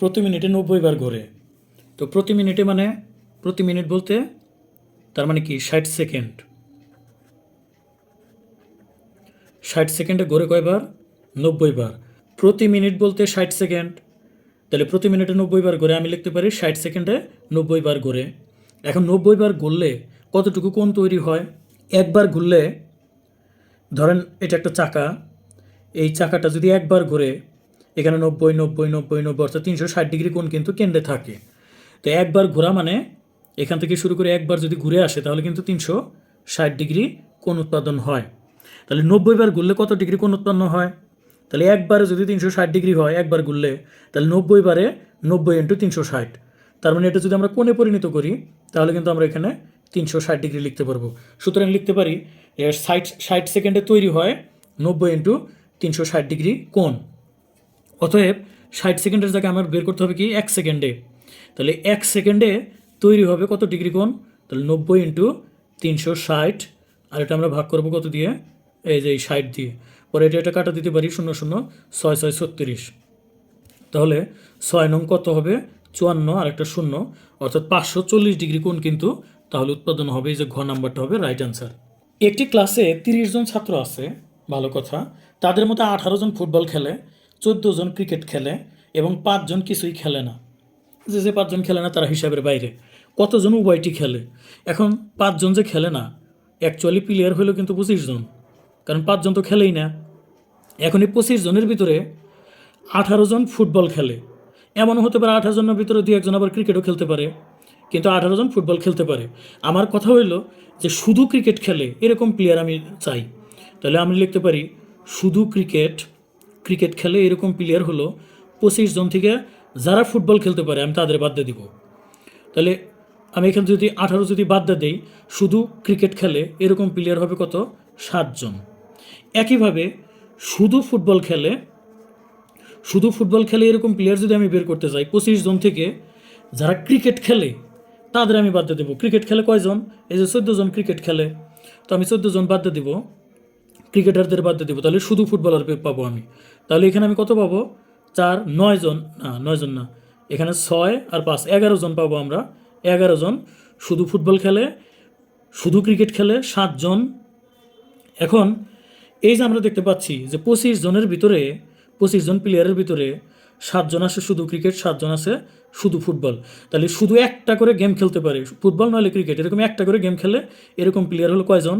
প্রতি মিনিটে নব্বই বার ঘোরে। তো প্রতি মিনিটে মানে প্রতি মিনিট বলতে তার মানে কি? ষাট সেকেন্ড। ষাট সেকেন্ডে ঘোরে কয়বার নব্বই বার। প্রতি মিনিট বলতে ষাট সেকেন্ড। তাহলে প্রতি মিনিটে নব্বই বার ঘোরে, আমি লিখতে পারি ষাট সেকেন্ডে নব্বই বার ঘোরে। এখন নব্বই বার ঘুরলে কতটুকু কোণ তৈরি হয়? একবার ঘুরলে, ধরেন এটা একটা চাকা, এই চাকাটা যদি একবার ঘুরে এখানে নব্বই নব্বই নব্বই নব্বই, অর্থাৎ তিনশো ষাট ডিগ্রি কোণ কিন্তু কেন্দ্রে থাকে। তো একবার ঘোরা মানে এখান থেকে শুরু করে একবার যদি ঘুরে আসে, তাহলে কিন্তু তিনশো ষাট ডিগ্রি কোণ উৎপাদন হয়। তাহলে নব্বই বার ঘুরলে কত ডিগ্রি কোণ উৎপন্ন হয়? তাহলে একবারে যদি তিনশো ষাট ডিগ্রি হয়, একবার ঘুরলে, তাহলে নব্বই বারে নব্বই ইন্টু তিনশো ষাট। তার মানে এটা যদি আমরা কোণে পরিণত করি, তাহলে কিন্তু আমরা এখানে তিনশো ষাট ডিগ্রি লিখতে পারব। সুতরাং লিখতে পারি ষাট ষাট সেকেন্ডে তৈরি হয় নব্বই ইন্টু তিনশো ষাট ডিগ্রি কোণ। অতএব ষাট সেকেন্ডের জায়গায় আমার বের করতে হবে কি? এক সেকেন্ডে। তাহলে এক সেকেন্ডে তৈরি হবে কত ডিগ্রি কোণ? তাহলে নব্বই ইন্টু তিনশো ষাট। আর এটা আমরা ভাগ করব কত দিয়ে? এই যে এই ষাট দিয়ে। পরে এটা এটা কাটা দিতে পারি, শূন্য শূন্য ছয় ছয় ছত্রিশ। তাহলে ছয় নং কত হবে? চুয়ান্ন আর একটা শূন্য। অর্থাৎ পাঁচশো চল্লিশ ডিগ্রি কোণ কিন্তু তাহলে উৎপাদন হবে। এই যে ঘ নাম্বারটা হবে রাইট অ্যান্সার একটি ক্লাসে তিরিশ জন ছাত্র আছে, ভালো কথা। তাদের মধ্যে আঠারো জন ফুটবল খেলে। চোদ্দ জন ক্রিকেট খেলে এবং পাঁচজন কিছুই খেলে না। যে যে পাঁচজন খেলে না, তারা হিসাবের বাইরে। কতজন উভয়টি খেলে? এখন পাঁচজন যে খেলে না অ্যাকচুয়ালি প্লেয়ার হলো কিন্তু পঁচিশ জন। কারণ পাঁচজন তো খেলেই না। এখন এই পঁচিশ জনের ভিতরে আঠারো জন ফুটবল খেলে। এমনও হতে পারে আঠারো জনের ভিতরে দু একজন আবার ক্রিকেটও খেলতে পারে। কিন্তু আঠারো জন ফুটবল খেলতে পারে। আমার কথা হইল যে, শুধু ক্রিকেট খেলে এরকম প্লেয়ার আমি চাই। তাহলে আমি লিখতে পারি, শুধু ক্রিকেট ক্রিকেট খেলে এরকম প্লেয়ার হলো পঁচিশ জন থেকে যারা ফুটবল খেলতে পারে, আমি তাদের বাদ দিয়ে দিব। তাহলে আমি এখানে যদি আঠারো যদি বাদ দিয়ে দিই, শুধু ক্রিকেট খেলে এরকম প্লেয়ার হবে কত? সাতজন একইভাবে শুধু ফুটবল খেলে, শুধু ফুটবল খেলে এরকম প্লেয়ার যদি আমি বের করতে চাই পঁচিশ জন থেকে যারা ক্রিকেট খেলে, তাদের আমি বাদ দিয়ে দেবো। ক্রিকেট খেলে কয়জন? এই যে চোদ্দ জন ক্রিকেট খেলে। তো আমি চোদ্দ জন বাদ দিয়ে দিব। ক্রিকেটারদের বাদ দিয়ে দেবো। তাহলে শুধু ফুটবলার পাবো আমি। তাহলে এখানে আমি কত পাবো? চার, নয় জন, না, নয় জন না। এখানে ছয় আর পাঁচ, এগারো জন পাবো আমরা। এগারো জন। শুধু ফুটবল খেলে, শুধু ক্রিকেট খেলে সাতজন এখন, এই যে আমরা দেখতে পাচ্ছি যে পঁচিশ জনের ভিতরে, পঁচিশ জন প্লেয়ারের ভিতরে সাতজন আছে শুধু ক্রিকেট সাতজন আছে শুধু ফুটবল। তাহলে শুধু একটা করে গেম খেলতে পারে। ফুটবল নইলে ক্রিকেট, এরকম একটা করে গেম খেলে এরকম প্লেয়ার হলো কয়জন?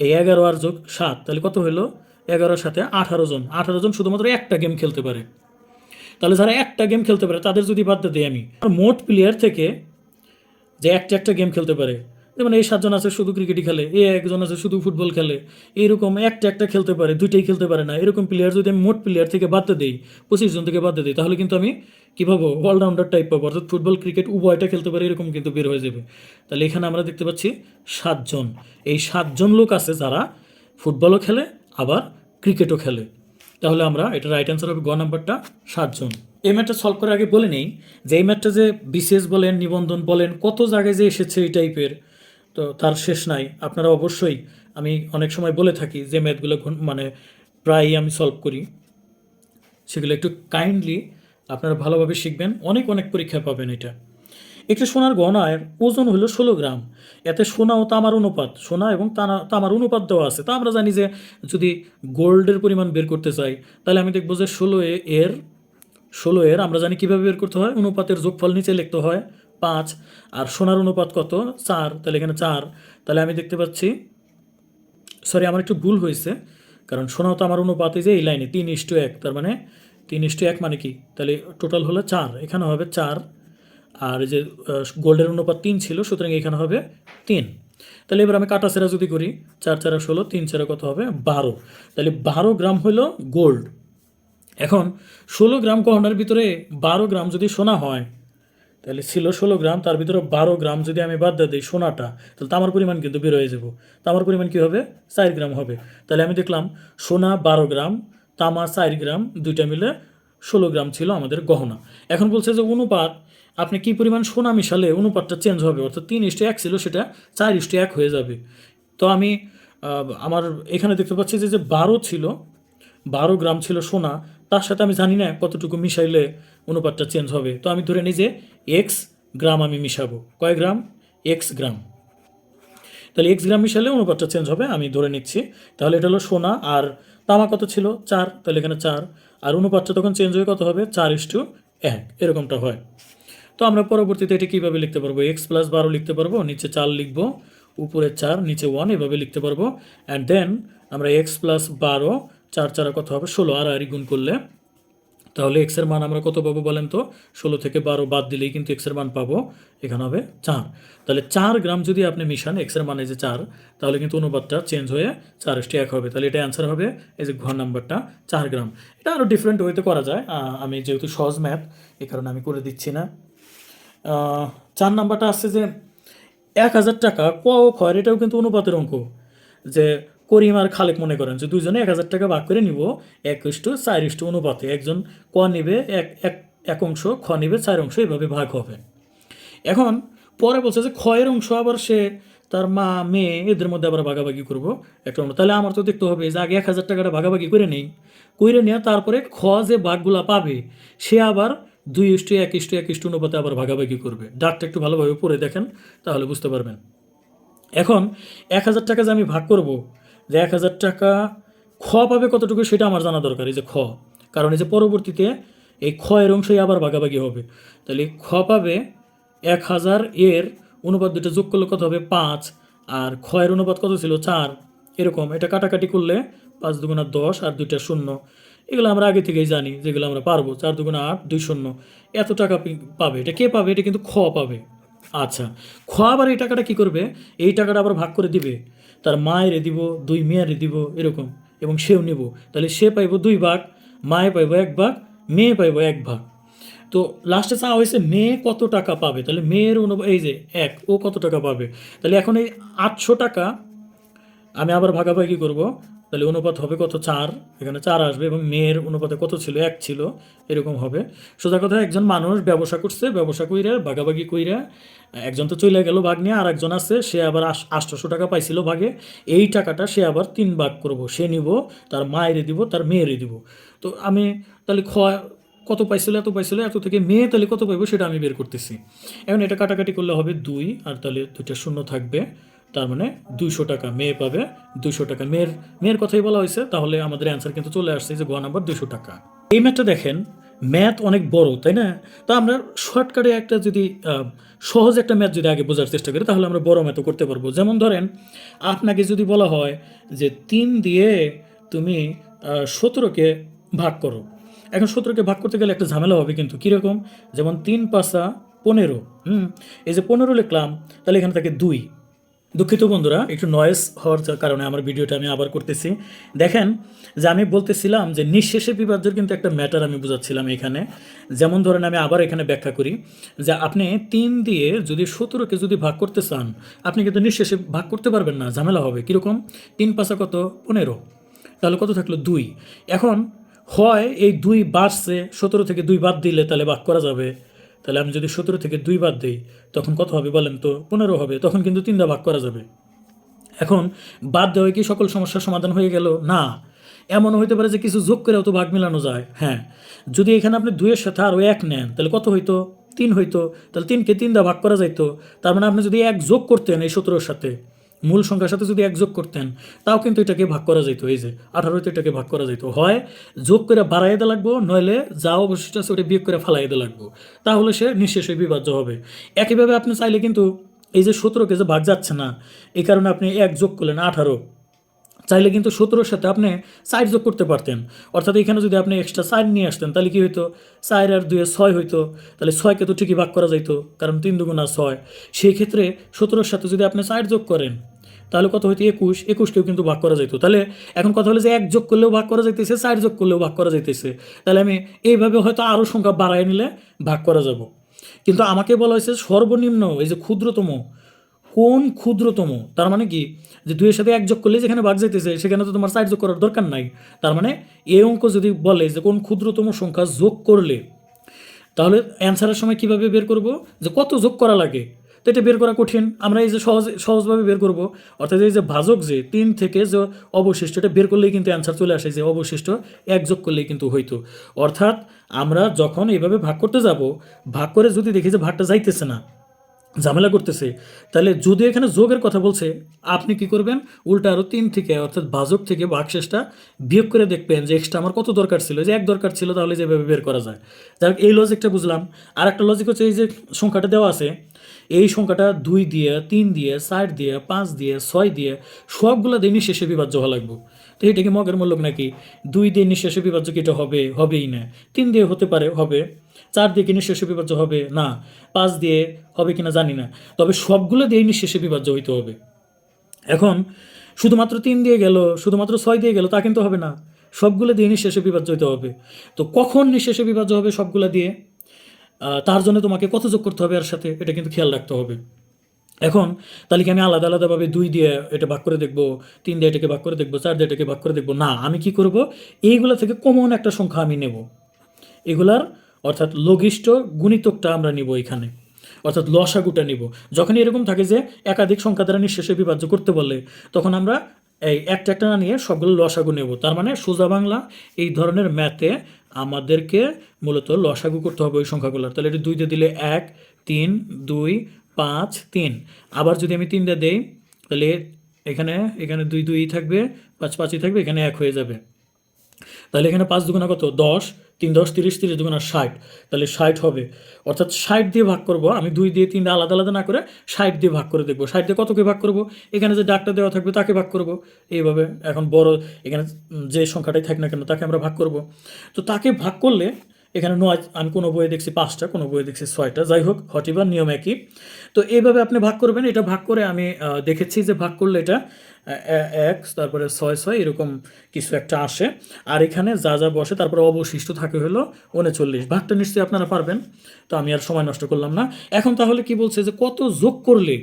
এই এগারো আর যোগ সাত, তাহলে কত হলো এগারোর সাথে আঠারো জন। আঠারো জন শুধুমাত্র একটা গেম খেলতে পারে। তাহলে যারা একটা গেম খেলতে পারে, তাদের যদি বাদ দিই আমি মোট প্লেয়ার থেকে যে একটা একটা গেম খেলতে পারে যেমন এই সাতজন আছে শুধু ক্রিকেটই খেলে এ একজন আছে শুধু ফুটবল খেলে। এইরকম একটা একটা খেলতে পারে, দুইটাই খেলতে পারে না। এরকম প্লেয়ার যদি আমি মোট প্লেয়ার থেকে বাদ দিয়ে দিই, পঁচিশ জন থেকে বাদ দিয়ে দিই, তাহলে কিন্তু আমি কী পাবো অলরাউন্ডার টাইপ পাবো। অর্থাৎ ফুটবল ক্রিকেট উভয়টা খেলতে পারে, এরকম কিন্তু বের হয়ে যাবে। তাহলে এখানে আমরা দেখতে পাচ্ছি সাতজন। এই সাতজন লোক আছে যারা ফুটবলও খেলে, আবার ক্রিকেটও খেলে। তাহলে আমরা এটা রাইট অ্যান্সার হবে গ নাম্বারটা, সাতজন। এই ম্যাথটা সলভ করার আগে বলে নেই যে, এই ম্যাথটা যে বিসিএস বলেন, নিবন্ধন বলেন, কত জায়গায় যে এসেছে এই টাইপের তো তার শেষ নাই। আপনারা অবশ্যই, আমি অনেক সময় বলে থাকি যে ম্যাথগুলো মানে প্রায়ই আমি সলভ করি। সেগুলো একটু কাইন্ডলি আপনারা ভালোভাবে শিখবেন, অনেক অনেক পরীক্ষা পাবেন এটা। একটি সোনার গহনার ওজন হলো ষোলো গ্রাম। এতে সোনা ও তামার অনুপাত, সোনা এবং তানা- তামার অনুপাত দেওয়া আছে। তা আমরা জানি যে যদি গোল্ডের পরিমাণ বের করতে চাই, তাহলে আমি দেখব যে ষোলো এর ষোলো এর আমরা জানি কীভাবে বের করতে হয়, অনুপাতের যোগফল নিচে লিখতে হয় পাঁচ আর সোনার অনুপাত কত? চার। তাহলে এখানে চার। তাহলে আমি দেখতে পাচ্ছি সরি আমার একটু ভুল হয়েছে, কারণ সোনাও তো আমার অনুপাতে যে এই লাইনে, তিন ইস্টু এক, তার মানে তিন ইস্টু এক মানে কি? তাহলে টোটাল হলো চার, এখানে হবে চার, আর যে গোল্ডের অনুপাত তিন ছিল, সুতরাং এখানে হবে তিন। তাহলে এবার আমি কাটাছেরা যদি করি, চার চারা ষোলো, তিন চারা কত হবে? বারো। তাহলে বারো গ্রাম হলো গোল্ড। এখন ষোলো গ্রাম গহনার ভিতরে বারো গ্রাম যদি সোনা হয় তাহলে ছিল ষোলো গ্রাম, তার ভিতরে বারো গ্রাম যদি আমি বাদ দিই সোনাটা, তাহলে তামার পরিমাণ কিন্তু বের হয়ে যাব। তামার পরিমাণ কী হবে? চার গ্রাম হবে। তাহলে আমি দেখলাম সোনা বারো গ্রাম, তামা চার গ্রাম, দুইটা মিলে ষোলো গ্রাম ছিল আমাদের গহনা। এখন বলছে যে অনুপাত, আপনি কি পরিমাণ সোনা মিশালে অনুপাতটা চেঞ্জ হবে? অর্থাৎ তিন ইস্টে এক ছিল, সেটা চার ইস্টে এক হয়ে যাবে। তো আমি আমার এখানে দেখতে পাচ্ছি যে যে বারো ছিল, বারো গ্রাম ছিল সোনা, তার সাথে আমি জানি না কতটুকু মিশাইলে অনুপাতটা চেঞ্জ হবে। তো আমি ধরে নিই যে এক্স গ্রাম আমি মিশাবো। কয় গ্রাম? এক্স গ্রাম। তাহলে এক্স গ্রাম মিশালে অনুপাতটা চেঞ্জ হবে, আমি ধরে নিচ্ছি। তাহলে এটা হলো সোনা, আর তামা কত ছিল? চার। তাহলে এখানে চার। আর অনুপাতটা তখন চেঞ্জ হয়ে কত হবে? চার ইস টু এক। এরকমটা হয়। তো আমরা পরবর্তীতে এটা কীভাবে লিখতে পারব? এক্স প্লাস বারো লিখতে পারব, নিচে চার লিখব, উপরে চার, নিচে ওয়ান এভাবে লিখতে পারব। অ্যান্ড দেন আমরা এক্স প্লাস বারো, চার, চারা কত হবে? ষোলো। আর আরি গুণ করলে তাহলে এক্সের মান আমরা কত পাবো বলেন তো? ষোলো থেকে বারো বাদ দিলেই কিন্তু এক্সের মান পাবো। এখানে হবে চার। তাহলে চার গ্রাম যদি আপনি মিশান এক্সের মানে যে চার, তাহলে কিন্তু অনুপাতটা চেঞ্জ হয়ে চার এসটি এক হবে। তাহলে এটা অ্যান্সার হবে এই যে ঘর নাম্বারটা, চার গ্রাম। এটা আরও ডিফারেন্ট ওয়েতে করা যায়। আমি যেহেতু সহজ ম্যাথ এই কারণে আমি করে দিচ্ছি না। চার নাম্বারটা আসছে যে এক হাজার টাকা, ক ও খয়ের এটাও কিন্তু অনুপাতের অঙ্ক। যে করিম আর খালেক মনে করেন যে দুজনে এক হাজার টাকা ভাগ করে নিব। এক ইস্টু চার ইস্টু অনুপাতে একজন ক নিবে, এক এক এক অংশ, খ নিবে, চার অংশ এভাবে ভাগ হবে। এখন পরে বলছে যে ক্ষয়ের অংশ আবার সে তার মা, মেয়ে, এদের মধ্যে আবার ভাগাভাগি করব। একটা অন্য। তাহলে আমার তো দেখতে হবে যে আগে এক হাজার টাকাটা ভাগাভাগি করে নেই। করে নেওয়া তারপরে খ যে ভাগগুলা পাবে, সে আবার দুই ইস্টু এক ইস্টু এক ইস্টু অনুপাতে আবার ভাগাভাগি করবে। ডাকটা একটু ভালোভাবে পড়ে দেখেন, তাহলে বুঝতে পারবেন। এখন এক হাজার টাকা যে আমি ভাগ করব যে এক হাজার টাকা খ পাবে কতটুকু সেটা আমার জানা দরকার, এই যে খ। কারণ এই যে পরবর্তীতে এই খ এর অংশই আবার ভাগাভাগি হবে। তাহলে খ পাবে এক হাজার এর অনুপাত দুটো যোগ করলে কত হবে? পাঁচ। আর খ এর অনুপাত কত ছিল? চার। এরকম, এটা কাটাকাটি করলে পাঁচ দুগুণা দশ আর দুইটা শূন্য। এগুলো আমরা আগে থেকেই জানি, যেগুলো আমরা পারব। চার দুগুণা আট, দুই শূন্য। এত টাকা পাবে। এটা কে পাবে? এটা কিন্তু খ পাবে। আচ্ছা খ আবার এই টাকাটা কি করবে? এই টাকাটা আবার ভাগ করে দিবে। তার মায়ের দিব, দুই মেয়েরে দিব, এরকম। এবং সেও নেব। তাহলে সে পাইব দুই ভাগ, মায়ে পাইব এক ভাগ, মেয়ে পাইব এক ভাগ। তো লাস্টে চাওয়া হয়েছে, মেয়ে কত টাকা পাবে? তাহলে মেয়ের অনুভব, এই যে এক, ও কত টাকা পাবে? তাহলে এখন এই আটশো টাকা আমি আবার ভাগাভাগি করব। তাহলে অনুপাত হবে কত চার? এখানে চার আসবে এবং মেয়ের অনুপাতে কত ছিল? এক ছিল। এরকম হবে। সোজা কথা, একজন মানুষ ব্যবসা করছে, ব্যবসা কইরা ভাগাভাগি কইরা, একজন তো চলে গেল ভাগ নিয়ে আর একজন আছে, সে আবার আটশোশো টাকা পাইছিল ভাগে। এই টাকাটা সে আবার তিন ভাগ করব। সে নিব, তার মায়েরে দিব, তার মেয়েরে দিব। তো আমি তাহলে খ, কত পাইছিল, এত পাইছিল, এত থেকে মেয়ে তাহলে কত পাইবো সেটা আমি বের করতেছি। এখন এটা কাটাকাটি করলে হবে দুই, আর তাহলে দুইটা শূন্য থাকবে। তার মানে দুইশো টাকা মেয়ে পাবে, দুইশো টাকা মেয়ের মেয়ের কথাই বলা হয়েছে, তাহলে আমাদের অ্যান্সার কিন্তু চলে আসছে যে গ নাম্বার দুইশো টাকা। এই ম্যাথটা দেখেন ম্যাথ অনেক বড়, তাই না? তা আমরা শর্টকাটে একটা যদি সহজ একটা ম্যাথ যদি আগে বোঝার চেষ্টা করি, তাহলে আমরা বড় ম্যাথও করতে পারব। যেমন ধরেন, আপনাকে যদি বলা হয় যে তিন দিয়ে তুমি সতেরোকে ভাগ করো। এখন সতেরোকে ভাগ করতে গেলে একটা ঝামেলা হবে কিন্তু কীরকম যেমন তিন পাঁচা পনেরো, হুম? এই যে পনেরো লিখলাম, তাহলে এখানে থাকে দুই। দুঃখিত বন্ধুরা, একটু নয়েস হওয়ার কারণে আমার ভিডিওটা আমি আবার করতেছি। দেখেন যে আমি বলতেছিলাম যে নিঃশেষে বিভাজ্যের কিন্তু একটা ম্যাটার আমি বোঝাচ্ছিলাম এখানে। যেমন ধরেন আমি আবার এখানে ব্যাখ্যা করি যে আপনি তিন দিয়ে যদি সতেরোকে যদি ভাগ করতে চান, আপনি কিন্তু নিঃশেষে ভাগ করতে পারবেন না, ঝামেলা হবে। কীরকম? তিন পাঁচা কত? পনেরো। তাহলে কত থাকল? দুই। এখন হয় এই দুই বাড়ছে, সতেরো থেকে দুই বাদ দিলে তাহলে ভাগ করা যাবে। তাহলে আমি যদি সতেরো থেকে দুই বাদ দিই, তখন কত হবে বলেন তো? পনেরো হবে, তখন কিন্তু তিনটা ভাগ করা যাবে। এখন বাদ দেওয়া কি সকল সমস্যার সমাধান হয়ে গেল? না। এমনও হইতে পারে যে কিছু যোগ করে তো ভাগ মেলানো যায়। হ্যাঁ। যদি এখানে আপনি দুইয়ের সাথে আরও এক নেন, তাহলে কত হইতো? তিন হইতো। তাহলে তিনকে তিন দা ভাগ করা যাইতো। তার মানে আপনি যদি এক যোগ করতেন এই সতেরোর সাথে মূল সংখ্যার সাথে যদি এক যোগ করতেন তাও কিন্তু এটাকে ভাগ করা যেত এই যে আঠারোতে এটাকে ভাগ করা যেত হয় যোগ করে বাড়াই দেওয়া লাগবো, নইলে যা অবশিষ্ট আছে ওটা বিয়োগ করে ফালাই দেওয়া লাগবো। তাহলে সে নিঃশেষে বিভাজ্য হবে। একইভাবে আপনি চাইলে কিন্তু এই যে সতেরোকে যে ভাগ যাচ্ছে না, এই কারণে আপনি এক যোগ করলেন আঠারো। চাইলে কিন্তু সতেরোর সাথে আপনি সাইড যোগ করতে পারতেন। অর্থাৎ এখানে যদি আপনি এক্সট্রা সাইড নিয়ে আসতেন, তাহলে কী হইতো? চার আর দুয়ে ছয় হইতো। তাহলে ছয়কে তো ঠিকই ভাগ করা যাইতো, কারণ তিন দুগুণা ছয়। সেই ক্ষেত্রে সতেরোর সাথে যদি আপনি সাইড যোগ করেন, তাহলে কত হইতো? একুশ। একুশকেও কিন্তু ভাগ করা যাইতো। তাহলে এখন কথা হলো যে এক যোগ করলেও ভাগ করা যাইতেছে সাইড যোগ করলেও ভাগ করা যাইতেছে। তাহলে আমি এইভাবে হয়তো আরও সংখ্যা বাড়ায় নিলে ভাগ করা যাব। কিন্তু আমাকে বলা হয়েছে সর্বনিম্ন, এই যে ক্ষুদ্রতম কোন ক্ষুদ্রতম? তার মানে কি? যে দুইয়ের সাথে এক যোগ করলে যেখানে ভাগ যাইতেছে, সেখানে তো তোমার সাইড যোগ করার দরকার নাই। তার মানে এই অঙ্ক যদি বলে যে কোন ক্ষুদ্রতম সংখ্যা যোগ করলে, তাহলে অ্যান্সারের সময় কীভাবে বের করব? যে কত যোগ করা লাগে? তো এটা বের করা কঠিন। আমরা এই যে সহজ, সহজভাবে বের করব। অর্থাৎ এই যে ভাজক যে তিন থেকে যে অবশিষ্ট, এটা বের করলেই কিন্তু অ্যান্সার চলে আসে যে অবশিষ্ট এক যোগ করলেই কিন্তু হইতো। অর্থাৎ আমরা যখন এইভাবে ভাগ করতে যাব, ভাগ করে যদি দেখি যে ভাগটা যাইতেছে না ঝামেলা করতেছে, তাহলে যদি এখানে যোগের কথা বলছে, আপনি কি করবেন? উল্টা আরও তিন থেকে, অর্থাৎ বাজক থেকে বাকশেষটা বিয়োগ করে দেখবেন যে এক্সট্রা আমার কত দরকার ছিল, যে এক দরকার ছিল তাহলে যেভাবে বের করা যায়। যাই এই লজিকটা বুঝলাম। আর একটা লজিক হচ্ছে এই যে সংখ্যাটা দেওয়া আছে এই সংখ্যাটা দুই দিয়ে, তিন দিয়ে, চার দিয়ে, পাঁচ দিয়ে, ছয় দিয়ে সবগুলো দিয়ে নিঃশেষে বিভাজ্য হওয়া লাগবে। তো এটা কি মগের মূল্য নাকি? দুই দিয়ে নিঃশেষে বিভাজ্য কি এটা হবে? হবেই না। তিন দিয়ে হতে পারে, হবে। চার দিয়ে কি নিঃশেষে বিভাজ্য হবে? না। পাঁচ দিয়ে হবে কিনা জানি না। তবে সবগুলো দিয়ে নিঃশেষে বিভাজ্য হইতে হবে। এখন শুধুমাত্র তিন দিয়ে গেল, শুধুমাত্র ছয় দিয়ে গেল, তা কিন্তু হবে না। সবগুলো দিয়ে নিঃশেষে বিভাজ্য হইতে হবে। তো কখন নিঃশেষে বিভাজ্য হবে সবগুলো দিয়ে? তার জন্য তোমাকে কত যোগ করতে হবে এর সাথে, এটা কিন্তু খেয়াল রাখতে হবে। এখন, তাহলে কি আমি আলাদা আলাদাভাবে দুই দিয়ে এটা ভাগ করে দেখব, তিন দিয়ে এটাকে ভাগ করে দেখব, চার দিয়ে এটাকে ভাগ করে দেখব? না, আমি কি করব? এইগুলো থেকে কমন একটা সংখ্যা আমি নেব। এগুলার, অর্থাৎ লঘিষ্ঠ গুণিতকটা আমরা নিব এখানে। অর্থাৎ লসাগুটা নিব। যখন এরকম থাকে যে একাধিক সংখ্যা দ্বারা নিঃশেষে বিভাজ্য করতে বলে, তখন আমরা এই একটা একটা না নিয়ে সবগুলো লসাগু নেব। তার মানে সোজা বাংলা, এই ধরনের ম্যাথে আমাদেরকে মূলত লসাগু করতে হবে ওই সংখ্যাগুলোর তাহলে এটা দুই দিয়ে দিলে এক, তিন, দুই, পাঁচ, তিন। আবার যদি আমি তিন দিয়ে দেই, তাহলে এখানে এখানে দুই দুই থাকবে, পাঁচ, পাঁচই থাকবে, এখানে এক হয়ে যাবে। তাহলে এখানে পাঁচ দুগুণা কত? দশ। তিন দশ, তিরিশ তিরিশ দুগুণা ষাট, তাহলে ষাট হবে। অর্থাৎ ষাট দিয়ে ভাগ করব, আমি দুই দিয়ে তিন দিয়ে আলাদা আলাদা না করে ষাট দিয়ে ভাগ করে দেখব। ষাট দিয়ে কতকে ভাগ করব? এখানে যে ডাকটা দেওয়া থাকবে তাকে ভাগ করব। এইভাবে এখন বড় এখানে যে সংখ্যাটাই থাক না কেন তাকে আমরা ভাগ করব। তো তাকে ভাগ করলে এখানে নয়, আমি কোনো বইয়ে দেখছি পাঁচটা, কোনো বইয়ে দেখছি ছয়টা। যাই হোক, হটিবার নিয়ম একই। তো এইভাবে আপনি ভাগ করবেন। এটা ভাগ করে আমি দেখেছি যে ভাগ করলে এটা এক তারপরে ছয় ছয়, এরকম কিছু একটা আসে। আর এখানে যা যা বসে, তারপরে অবশিষ্ট থাকে হলো উনচল্লিশ। ভাগটা নিশ্চয়ই আপনারা পারবেন। তো আমি আর সময় নষ্ট করলাম না। এখন তাহলে কি বলছে যে কত যোগ করলে?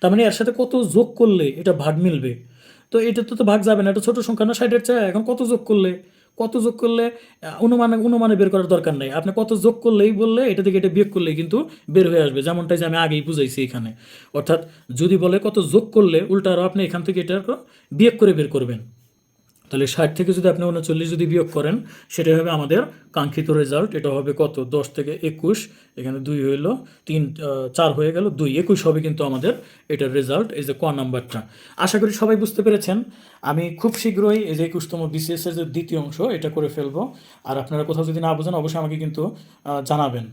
তার মানে এর সাথে কত যোগ করলে এটা ভাগ মিলবে? তো এটা তো তো ভাগ যাবে না, এটা ছোট সংখ্যা না, ষাটের চায়। এখন কত যোগ করলে? কত যোগ করলে অনুমান, অনুমানে বের করার দরকার নেই। আপনি কত যোগ করলেই বললে এটা থেকে এটা বিয়োগ করলেই কিন্তু বের হয়ে আসবে যেমনটাই যে আমি আগেই বুঝাইছি এখানে। অর্থাৎ যদি বলে কত যোগ করলে উল্টা আরও আপনি এখান থেকে এটা বিয়োগ করে বের করবেন। তাহলে ষাট থেকে যদি আপনি উনচল্লিশ যদি বিয়োগ করেন সেটা হবে আমাদের কাঙ্ক্ষিত রেজাল্ট এটা হবে কত? দশ থেকে একুশ। এখানে দুই হইল তিন চার হয়ে গেল দুই। একুশ হবে কিন্তু আমাদের এটার রেজাল্ট এই যে ক নাম্বারটা। আশা করি সবাই বুঝতে পেরেছেন। আমি খুব শীঘ্রই এই যে একুশতম বিসিএস এর যে দ্বিতীয় অংশ, এটা করে ফেলব। আর আপনারা কোথাও যদি না বোঝেন, অবশ্যই আমাকে কিন্তু জানাবেন।